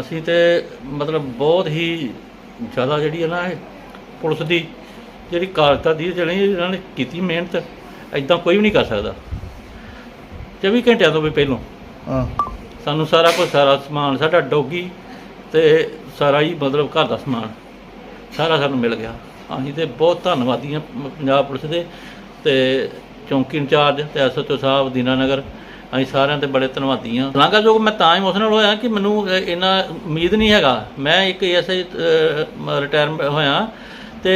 ਅਸੀਂ ਤੇ ਮਤਲਬ ਬਹੁਤ ਹੀ ਜ਼ਿਆਦਾ ਜਿਹੜੀ ਹੈ ਨਾ ਇਹ ਪੁਲਿਸ ਦੀ ਜਿਹੜੀ ਕਾਰਜਤਾ ਦੀ ਜਿਹੜੀ ਇਹਨਾਂ ਨੇ ਕੀਤੀ ਮਿਹਨਤ ਐਦਾਂ ਕੋਈ ਵੀ ਨਹੀਂ ਕਰ ਸਕਦਾ। 24 ਘੰਟਿਆਂ ਤੋਂ ਵੀ ਪਹਿਲਾਂ। ਹਾਂ। ਸਾਨੂੰ ਸਾਰਾ ਕੁਝ ਸਾਰਾ ਸਮਾਨ ਸਾਡਾ ਡੋਗੀ ਤੇ ਸਾਰਾ ਹੀ ਮਤਲਬ ਘਰ ਦਾ ਸਮਾਨ ਸਾਰਾ ਸਾਨੂੰ ਮਿਲ ਗਿਆ। ਅਸੀਂ ਤੇ ਬਹੁਤ ਧੰਨਵਾਦੀ ਹਾਂ ਪੰਜਾਬ ਪੁਲਿਸ ਦੇ ਤੇ ਚੌਂਕੀ ਇੰਚਾਰਜ ਤੇ ਐਸਐਚਓ ਸਾਹਿਬ ਦੀਨਾਨਗਰ ਅਸੀਂ ਸਾਰਿਆਂ ਤੇ ਬੜੇ ਧੰਨਵਾਦੀ ਹਾਂ। ਲਾਂਗਾ ਜੋ ਮੈਂ ਤਾਂ ਇਮੋਸ਼ਨਲ ਹੋਇਆ ਕਿ ਮੈਨੂੰ ਇਹ- ਇੰਨਾ ਉਮੀਦ ਨਹੀਂ ਹੈਗਾ। ਮੈਂ ਇੱਕ ਐਸਆਈ ਰਿਟਾਇਰ ਹੋਇਆ ਤੇ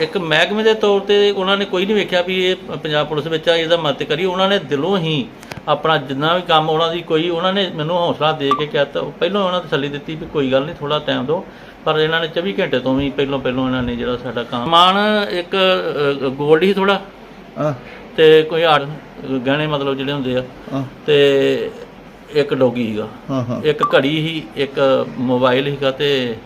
ਇੱਕ ਮਹਿਕਮੇ ਦੇ ਤੌਰ ਤੇ ਉਹਨਾਂ ਨੇ ਕੋਈ ਨਹੀਂ ਵੇਖਿਆ ਵੀ ਇਹ ਪੰਜਾਬ ਪੁਲਿਸ ਵਿੱਚ ਆ, ਇਹਦਾ ਮਦਦ ਕਰੀ। ਉਹਨਾਂ ਨੇ ਦਿਲੋਂ ਹੀ ਆਪਣਾ ਜਿੰਨਾ ਵੀ ਕੰਮ ਉਹਨਾਂ ਦੀ ਕੋਈ, ਉਹਨਾਂ ਨੇ ਮੈਨੂੰ ਹੌਸਲਾ ਦੇ ਕੇ ਕਿਹਾ ਤਾਂ ਪਹਿਲਾਂ ਉਹਨਾਂ ਨੇ ਤਸੱਲੀ ਦਿੱਤੀ ਵੀ ਕੋਈ ਗੱਲ ਨਹੀਂ ਥੋੜਾ ਟਾਈਮ ਦਿਓ। ਪਰ ਇਹਨਾਂ ਨੇ 24 ਘੰਟੇ ਤੋਂ ਵੀ ਪਹਿਲਾਂ ਪਹਿਲਾਂ ਇਹਨਾਂ ਨੇ ਜਿਹੜਾ ਸਾਡਾ ਕੰਮ ਮਾਨ ਇੱਕ ਗੋਲਡ ਹੀ ਥੋੜਾ ਤੇ ਕੋਈ ਆੜ ਗਹਿਣੇ ਮਤਲਬ ਜਿਹੜੇ ਹੁੰਦੇ ਆ ਹਾਂ। ਤੇ ਇੱਕ ਡੋਗੀ ਸੀਗਾ। ਹਾਂ ਹਾਂ। ਇੱਕ ਘੜੀ ਹੀ ਇੱਕ ਮੋਬਾਈਲ ਸੀਗਾ ਤੇ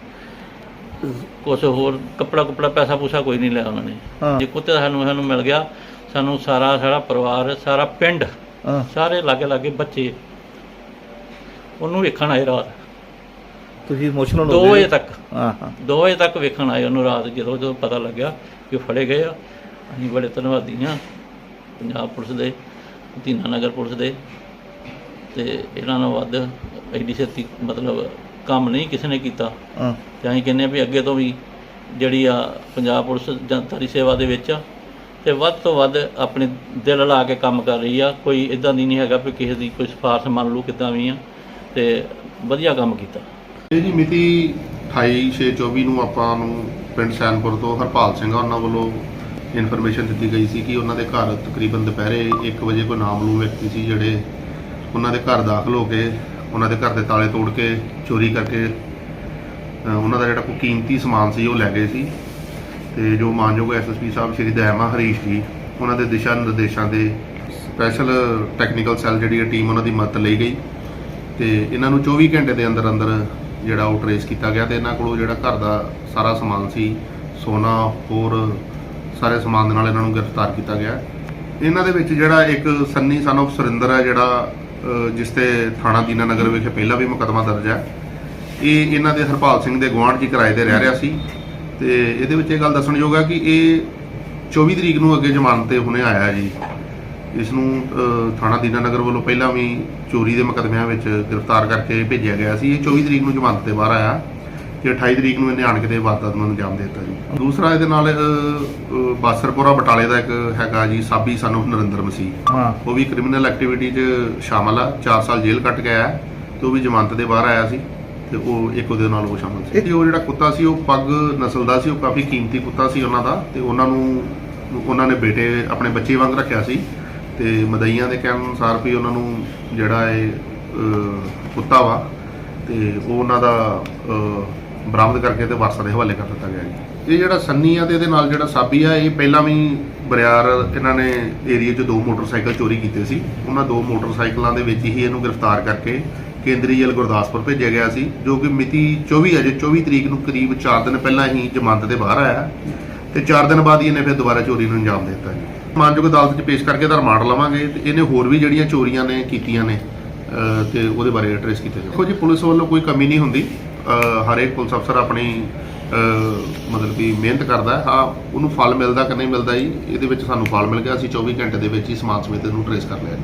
ਕੁਝ ਹੋਰ ਕੱਪੜਾ ਕੁਪੜਾ ਪੈਸਾ ਪੂਸਾ ਕੋਈ ਨਹੀਂ ਲਿਆ ਉਹਨਾਂ ਨੇ। ਹਾਂ। ਜੇ ਕੁੱਤੇ ਸਾਨੂੰ ਸਾਨੂੰ ਮਿਲ ਗਿਆ ਸਾਨੂੰ ਸਾਰਾ ਸਾਰਾ ਪਰਿਵਾਰ ਸਾਰਾ ਪਿੰਡ ਹਾਂ। ਸਾਰੇ ਲਾਗੇ ਲਾਗੇ ਬੱਚੇ ਉਹਨੂੰ ਵੇਖਣ ਆਏ ਰਾਤ। ਤੁਸੀਂ ਇਮੋਸ਼ਨਲ 2 ਹੋ ਵਜੇ ਗਏ ਤੱਕ। ਹਾਂ ਹਾਂ। 2 ਵਜੇ ਤੱਕ ਵੇਖਣ ਆਏ ਉਹਨੂੰ ਰਾਤ ਜਦੋਂ ਜਦੋਂ ਪਤਾ ਲੱਗਿਆ ਕਿ ਉਹ ਫੜੇ ਗਏ ਆ। ਅਸੀਂ ਬੜੇ ਧੰਨਵਾਦੀ ਹਾਂ। ਪੰਜਾਬ ਪੁਲਿਸ ਦੇ ਦੀਨਾਨਗਰ ਪੁਲਿਸ ਦੇ ਤੇ ਇਹਨਾਂ ਨਾਲ ਵੱਧ ਐਡੀ ਛੇਤੀ ਮਤਲਬ ਕੰਮ ਨਹੀਂ ਕਿਸੇ ਨੇ ਕੀਤਾ। ਹਾਂ। ਤੇ ਅਸੀਂ ਕਹਿੰਦੇ ਹਾਂ ਵੀ ਅੱਗੇ ਤੋਂ ਵੀ ਜਿਹੜੀ ਆ ਪੰਜਾਬ ਪੁਲਿਸ ਜਨਤਾ ਦੀ ਸੇਵਾ ਦੇ ਵਿੱਚ ਆ ਤੇ ਵੱਧ ਤੋਂ ਵੱਧ ਆਪਣੇ ਦਿਲ ਲਾ ਕੇ ਕੰਮ ਕਰ ਰਹੀ ਆ। ਕੋਈ ਇਦਾਂ ਦੀ ਨਹੀਂ ਹੈਗਾ ਵੀ ਕਿਸੇ ਦੀ ਕੋਈ ਸਿਫਾਰਿਸ਼ ਮੰਨ ਲਓ ਕਿੱਦਾਂ ਵੀ ਆ ਤੇ ਵਧੀਆ ਕੰਮ ਕੀਤਾ। ਇਹ ਜੀ ਮਿਤੀ 28/6/24 ਨੂੰ ਆਪਾਂ ਨੂੰ ਪਿੰਡ ਸੈਨਪੁਰ ਤੋਂ ਹਰਪਾਲ ਸਿੰਘ ਉਹਨਾਂ ਵੱਲੋਂ ਇਨਫੋਰਮੇਸ਼ਨ ਦਿੱਤੀ ਗਈ ਸੀ ਕਿ ਉਹਨਾਂ ਦੇ ਘਰ ਤਕਰੀਬਨ ਦੁਪਹਿਰੇ 1 ਵਜੇ ਕੋਈ ਨਾਮਲੂਮ ਵਿਅਕਤੀ ਸੀ ਜਿਹੜੇ ਉਹਨਾਂ ਦੇ ਘਰ ਦਾਖਲ ਹੋ ਕੇ ਉਹਨਾਂ ਦੇ ਘਰ ਦੇ ਤਾਲੇ ਤੋੜ ਕੇ ਚੋਰੀ ਕਰਕੇ ਉਹਨਾਂ ਦਾ ਜਿਹੜਾ ਕੋਈ ਕੀਮਤੀ ਸਮਾਨ ਸੀ ਉਹ ਲੈ ਗਏ ਸੀ ਤੇ ਜੋ ਮਾਨਯੋਗ ਐਸਐਸਪੀ ਸਾਹਿਬ ਸ਼੍ਰੀ ਦਇਮਾ ਹਰੀਸ਼ ਜੀ, ਉਹਨਾਂ ਦੇ ਦਿਸ਼ਾ ਨਿਰਦੇਸ਼ਾਂ ਦੇ ਸਪੈਸ਼ਲ ਟੈਕਨੀਕਲ ਸੈੱਲ ਜਿਹੜੀ ਹੈ ਟੀਮ ਉਹਨਾਂ ਦੀ ਮਦਦ ਲਈ ਗਈ ਤੇ ਇਹਨਾਂ ਨੂੰ 24 ਘੰਟੇ ਦੇ ਅੰਦਰ ਅੰਦਰ ਜਿਹੜਾ ਉਹ ਟਰੇਸ ਕੀਤਾ ਗਿਆ ਤੇ ਇਹਨਾਂ ਕੋਲੋਂ ਜਿਹੜਾ ਘਰ ਦਾ ਸਾਰਾ ਸਮਾਨ ਸੀ, ਸੋਨਾ, ਹੋਰ ਸਾਰੇ ਸਮਾਨ ਦੇ ਨਾਲ ਇਹਨਾਂ ਨੂੰ ਗ੍ਰਿਫਤਾਰ ਕੀਤਾ ਗਿਆ। ਇਹਨਾਂ ਦੇ ਵਿੱਚ ਜਿਹੜਾ ਇੱਕ ਸੰਨੀ ਸਨ of ਸੁਰਿੰਦਰ ਹੈ, ਜਿਹੜਾ ਜਿਸ ਤੇ ਥਾਣਾ ਦੀਨਾ ਨਗਰ ਵਿਖੇ ਪਹਿਲਾਂ ਵੀ ਮੁਕੱਦਮਾ ਦਰਜ ਹੈ। ਇਹ ਇਹਨਾਂ ਦੇ ਹਰਪਾਲ ਸਿੰਘ ਦੇ ਗੁਆਂਢ 'ਚ ਕਿਰਾਏ ਤੇ ਰਹਿ ਰਿਹਾ ਸੀ। ਤੇ ਇਹਦੇ ਵਿੱਚ ਇਹ ਗੱਲ ਦੱਸਣਯੋਗ ਹੈ ਕਿ ਇਹ 24 ਤਰੀਕ ਨੂੰ ਅੱਗੇ ਜ਼ਮਾਨਤ ਤੇ ਹੁਣੇ ਆਇਆ ਹੈ ਜੀ। ਇਸ ਨੂੰ ਥਾਣਾ ਦੀਨਾ ਨਗਰ ਵੱਲੋਂ ਪਹਿਲਾਂ ਵੀ ਚੋਰੀ ਦੇ ਮੁਕੱਦਮਿਆਂ ਵਿੱਚ ਗ੍ਰਿਫਤਾਰ ਕਰਕੇ ਭੇਜਿਆ ਗਿਆ ਸੀ। ਇਹ 24 ਤਰੀਕ ਨੂੰ ਜ਼ਮਾਨਤ ਤੇ ਬਾਹਰ ਆਇਆ। ਤੇ 28 ਤਰੀਕ ਨੂੰ ਇਹਨੇ ਆਣ ਕੇ ਤੇ ਵਾਰਦਾਤ ਨੂੰ ਅੰਜਾਮ ਦੇ ਦਿੱਤਾ ਜੀ। ਦੂਸਰਾ ਇਹਦੇ ਨਾਲ ਬਾਸਰਪੁਰਾ ਬਟਾਲੇ ਦਾ ਇੱਕ ਹੈਗਾ ਜੀ ਸਾਬੀ ਸਾਨੂੰ ਨਰਿੰਦਰ ਮਸੀਹ। ਹਾਂ। ਉਹ ਵੀ ਕ੍ਰਿਮੀਨਲ ਐਕਟੀਵਿਟੀ 'ਚ ਸ਼ਾਮਲ ਆ 4 ਸਾਲ ਜੇਲ੍ਹ ਕੱਟ ਹੈ ਤੇ ਉਹ ਵੀ ਜ਼ਮਾਨਤ ਦੇ ਬਾਹਰ ਆਇਆ ਸੀ ਤੇ ਉਹ ਇੱਕ ਉਹਦੇ ਨਾਲ ਉਹ ਸ਼ਾਮਲ ਸੀ। ਤੇ ਉਹ ਜਿਹੜਾ ਕੁੱਤਾ ਸੀ ਉਹ ਪੱਗ ਨਸਲ ਦਾ ਸੀ ਉਹ ਕਾਫੀ ਕੀਮਤੀ ਕੁੱਤਾ ਸੀ ਉਹਨਾਂ ਦਾ ਤੇ ਉਹਨਾਂ ਨੂੰ ਉਹਨਾਂ ਨੇ ਬੇਟੇ ਆਪਣੇ ਬੱਚੇ ਵਾਂਗ ਰੱਖਿਆ ਸੀ ਤੇ ਮਦਈਆਂ ਦੇ ਕਹਿਣ ਅਨੁਸਾਰ ਵੀ ਉਹਨਾਂ ਨੂੰ ਜਿਹੜਾ ਇਹ ਕੁੱਤਾ ਵਾ ਤੇ ਉਹ ਉਹਨਾਂ ਦਾ ਬਰਾਮਦ ਕਰਕੇ ਤੇ ਵਾਰਸਾਂ ਦੇ ਹਵਾਲੇ ਕਰ ਦਿੱਤਾ ਗਿਆ ਜੀ। ਇਹ ਜਿਹੜਾ ਸੰਨੀ ਆ ਤੇ ਇਹਦੇ ਨਾਲ ਜਿਹੜਾ ਸਾਬੀ ਆ, ਇਹ ਪਹਿਲਾਂ ਵੀ ਬਰਿਆਰ ਇਹਨਾਂ ਨੇ ਏਰੀਆ 'ਚ ਦੋ ਮੋਟਰਸਾਈਕਲ ਚੋਰੀ ਕੀਤੇ ਸੀ। ਉਹਨਾਂ ਦੋ ਮੋਟਰਸਾਈਕਲਾਂ ਦੇ ਵਿੱਚ ਹੀ ਇਹਨੂੰ ਗ੍ਰਿਫਤਾਰ ਕਰਕੇ ਕੇਂਦਰੀ ਜੇਲ੍ਹ ਗੁਰਦਾਸਪੁਰ ਭੇਜਿਆ ਗਿਆ ਸੀ, ਜੋ ਕਿ ਮਿਤੀ 24 ਅਜੇ 24 ਤਰੀਕ ਨੂੰ ਕਰੀਬ 4 ਦਿਨ ਪਹਿਲਾਂ ਹੀ ਜ਼ਮਾਨਤ ਤੇ ਬਾਹਰ ਆਇਆ ਤੇ 4 ਦਿਨ ਬਾਅਦ ਹੀ ਇਹਨੇ ਫਿਰ ਦੁਬਾਰਾ ਚੋਰੀ ਨੂੰ ਅੰਜਾਮ ਦਿੱਤਾ ਜੀ। ਮਾਨਯੋਗ ਅਦਾਲਤ 'ਚ ਪੇਸ਼ ਕਰਕੇ ਇਹਦਾ ਰਿਮਾਂਡ ਲਵਾਂਗੇ ਤੇ ਇਹਨੇ ਹੋਰ ਵੀ ਜਿਹੜੀਆਂ ਚੋਰੀਆਂ ਨੇ ਕੀਤੀਆਂ ਨੇ, ਅਹ, ਤੇ ਉਹਦੇ ਬਾਰੇ ਟ੍ਰੇਸ ਕੀਤਾ ਜਾਵੇ ਦੇਖੋ ਜੀ, ਪੁਲਿਸ ਵੱਲੋਂ ਕੋਈ ਕਮੀ ਨਹੀਂ ਹੁੰਦੀ। ਹਰੇਕ ਪੁਲਿਸ ਅਫਸਰ ਆਪਣੀ ਮਤਲਬ ਕਿ ਮਿਹਨਤ ਕਰਦਾ ਹੈ। ਹਾਂ, ਉਹਨੂੰ ਫਲ ਮਿਲਦਾ ਕਿ ਨਹੀਂ ਮਿਲਦਾ ਜੀ, ਇਹਦੇ ਵਿੱਚ ਸਾਨੂੰ ਫਲ ਮਿਲ ਗਿਆ। ਅਸੀਂ 24 ਘੰਟੇ ਦੇ ਵਿੱਚ ਹੀ ਸਮਾਨ ਸਮੇਤ ਨੂੰ ਟਰੇਸ ਕਰ ਲਿਆ